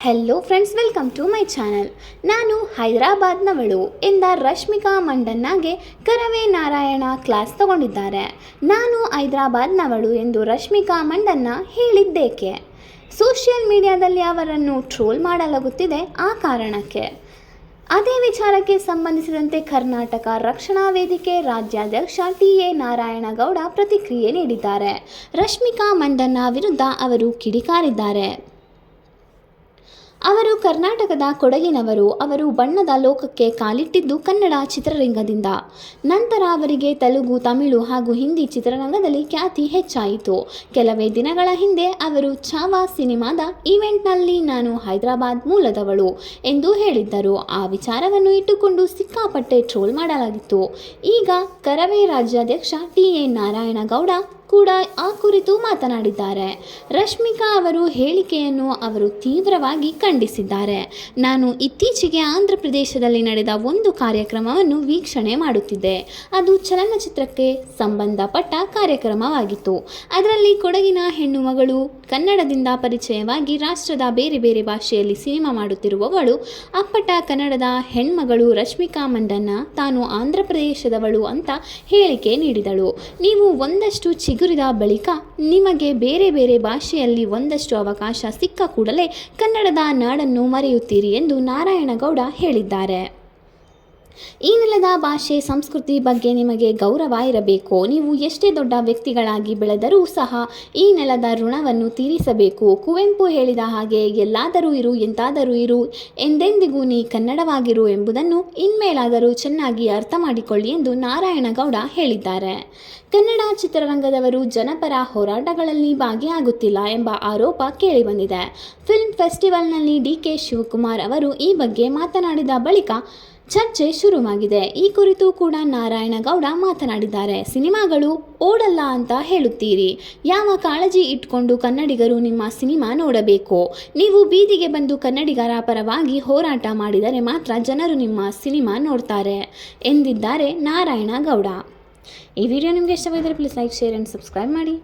Hello friends welcome to my channel ನಾನು ಹೈದರಾಬಾದ್ನವಳು ಎಂದ ರಶ್ಮಿಕಾ ಮಂಡನ್ನಾಗೆ ಕರವೇ ನಾರಾಯಣ ಕ್ಲಾಸ್ ತಗೊಂಡಿದ್ದಾರೆ. ನಾನು ಹೈದರಾಬಾದ್ನವಳು ಎಂದು ರಶ್ಮಿಕಾ ಮಂಡನ್ನ ಹೇಳಿದ್ದೇಕೆ? ಸೋಷಿಯಲ್ ಮೀಡಿಯಾದಲ್ಲಿ ಅವರನ್ನು ಟ್ರೋಲ್ ಮಾಡಲಾಗುತ್ತಿದೆ ಆ ಕಾರಣಕ್ಕೆ. ಅದೇ ವಿಚಾರಕ್ಕೆ ಸಂಬಂಧಿಸಿದಂತೆ ಕರ್ನಾಟಕ ರಕ್ಷಣಾ ವೇದಿಕೆ ರಾಜ್ಯಾಧ್ಯಕ್ಷ ಟಿ ಎ ನಾರಾಯಣಗೌಡ ಪ್ರತಿಕ್ರಿಯೆ ನೀಡಿದ್ದಾರೆ. ರಶ್ಮಿಕಾ ಮಂಡನ್ನ ವಿರುದ್ಧ ಅವರು ಕಿಡಿಕಾರಿದ್ದಾರೆ. ಅವರು ಕರ್ನಾಟಕದ ಕೊಡಗಿನವರು, ಅವರು ಬಣ್ಣದ ಲೋಕಕ್ಕೆ ಕಾಲಿಟ್ಟಿದ್ದು ಕನ್ನಡ ಚಿತ್ರರಂಗದಿಂದ. ನಂತರ ಅವರಿಗೆ ತೆಲುಗು, ತಮಿಳು ಹಾಗೂ ಹಿಂದಿ ಚಿತ್ರರಂಗದಲ್ಲಿ ಖ್ಯಾತಿ ಹೆಚ್ಚಾಯಿತು. ಕೆಲವೇ ದಿನಗಳ ಹಿಂದೆ ಅವರು ಛಾವಾ ಸಿನಿಮಾದ ಈವೆಂಟ್ನಲ್ಲಿ ನಾನು ಹೈದರಾಬಾದ್ ಮೂಲದವಳು ಎಂದು ಹೇಳಿದ್ದರು. ಆ ವಿಚಾರವನ್ನು ಇಟ್ಟುಕೊಂಡು ಸಿಕ್ಕಾಪಟ್ಟೆ ಟ್ರೋಲ್ ಮಾಡಲಾಗಿತ್ತು. ಈಗ ಕರವೇ ರಾಜ್ಯಾಧ್ಯಕ್ಷ ಟಿ ಎ ನಾರಾಯಣಗೌಡ ಕೂಡ ಆ ಕುರಿತು ಮಾತನಾಡಿದ್ದಾರೆ. ರಶ್ಮಿಕಾ ಅವರು ಹೇಳಿಕೆಯನ್ನು ಅವರು ತೀವ್ರವಾಗಿ ಖಂಡಿಸಿದ್ದಾರೆ. ನಾನು ಇತ್ತೀಚೆಗೆ ಆಂಧ್ರ ಪ್ರದೇಶದಲ್ಲಿ ನಡೆದ ಒಂದು ಕಾರ್ಯಕ್ರಮವನ್ನು ವೀಕ್ಷಣೆ ಮಾಡುತ್ತಿದ್ದೆ. ಅದು ಚಲನಚಿತ್ರಕ್ಕೆ ಸಂಬಂಧಪಟ್ಟ ಕಾರ್ಯಕ್ರಮವಾಗಿತ್ತು. ಅದರಲ್ಲಿ ಕೊಡಗಿನ ಹೆಣ್ಣು ಮಗಳು, ಕನ್ನಡದಿಂದ ಪರಿಚಯವಾಗಿ ರಾಷ್ಟ್ರದ ಬೇರೆ ಬೇರೆ ಭಾಷೆಯಲ್ಲಿ ಸಿನಿಮಾ ಮಾಡುತ್ತಿರುವವಳು, ಅಪ್ಪಟ ಕನ್ನಡದ ಹೆಣ್ಮಗಳು ರಶ್ಮಿಕಾ ಮಂಡನ್ನ ತಾನು ಆಂಧ್ರ ಪ್ರದೇಶದವಳು ಅಂತ ಹೇಳಿಕೆ ನೀಡಿದಳು. ನೀವು ಒಂದಷ್ಟು ಚಿಗುರಿದ ಬಳಿಕ ನಿಮಗೆ ಬೇರೆ ಬೇರೆ ಭಾಷೆಯಲ್ಲಿ ಒಂದಷ್ಟು ಅವಕಾಶ ಸಿಕ್ಕ ಕೂಡಲೇ ಕನ್ನಡದ ನಾಡನ್ನು ಮರೆಯುತ್ತೀರಿ ಎಂದು ನಾರಾಯಣಗೌಡ ಹೇಳಿದ್ದಾರೆ. ಈ ನೆಲದ ಭಾಷೆ, ಸಂಸ್ಕೃತಿ ಬಗ್ಗೆ ನಿಮಗೆ ಗೌರವ ಇರಬೇಕು. ನೀವು ಎಷ್ಟೇ ದೊಡ್ಡ ವ್ಯಕ್ತಿಗಳಾಗಿ ಬೆಳೆದರೂ ಸಹ ಈ ನೆಲದ ಋಣವನ್ನು ತೀರಿಸಬೇಕು. ಕುವೆಂಪು ಹೇಳಿದ ಹಾಗೆ, ಎಲ್ಲಾದರೂ ಇರು, ಎಂತಾದರೂ ಇರು, ಎಂದೆಂದಿಗೂ ನೀ ಕನ್ನಡವಾಗಿರು ಎಂಬುದನ್ನು ಇನ್ಮೇಲಾದರೂ ಚೆನ್ನಾಗಿ ಅರ್ಥ ಮಾಡಿಕೊಳ್ಳಿ ಎಂದು ನಾರಾಯಣಗೌಡ ಹೇಳಿದ್ದಾರೆ. ಕನ್ನಡ ಚಿತ್ರರಂಗದವರು ಜನಪರ ಹೋರಾಟಗಳಲ್ಲಿ ಭಾಗಿಯಾಗುತ್ತಿಲ್ಲ ಎಂಬ ಆರೋಪ ಕೇಳಿಬಂದಿದೆ. ಫಿಲ್ಮ್ ಫೆಸ್ಟಿವಲ್ನಲ್ಲಿ ಡಿ ಕೆ ಶಿವಕುಮಾರ್ ಅವರು ಈ ಬಗ್ಗೆ ಮಾತನಾಡಿದ ಬಳಿಕ ಚರ್ಚೆ ಶುರುವಾಗಿದೆ. ಈ ಕುರಿತು ಕೂಡ ನಾರಾಯಣಗೌಡ ಮಾತನಾಡಿದ್ದಾರೆ. ಸಿನಿಮಾಗಳು ಓಡಲ್ಲ ಅಂತ ಹೇಳುತ್ತೀರಿ. ಯಾವ ಕಾಳಜಿ ಇಟ್ಕೊಂಡು ಕನ್ನಡಿಗರು ನಿಮ್ಮ ಸಿನಿಮಾ ನೋಡಬೇಕು? ನೀವು ಬೀದಿಗೆ ಬಂದು ಕನ್ನಡಿಗರ ಪರವಾಗಿ ಹೋರಾಟ ಮಾಡಿದರೆ ಮಾತ್ರ ಜನರು ನಿಮ್ಮ ಸಿನಿಮಾ ನೋಡ್ತಾರೆ, ಎಂದಿದ್ದಾರೆ ನಾರಾಯಣಗೌಡ ಈ ವಿಡಿಯೋ ನಿಮಗೆ ಇಷ್ಟವಾಗಿದ್ದರೆ please like share and subscribe ಮಾಡಿ.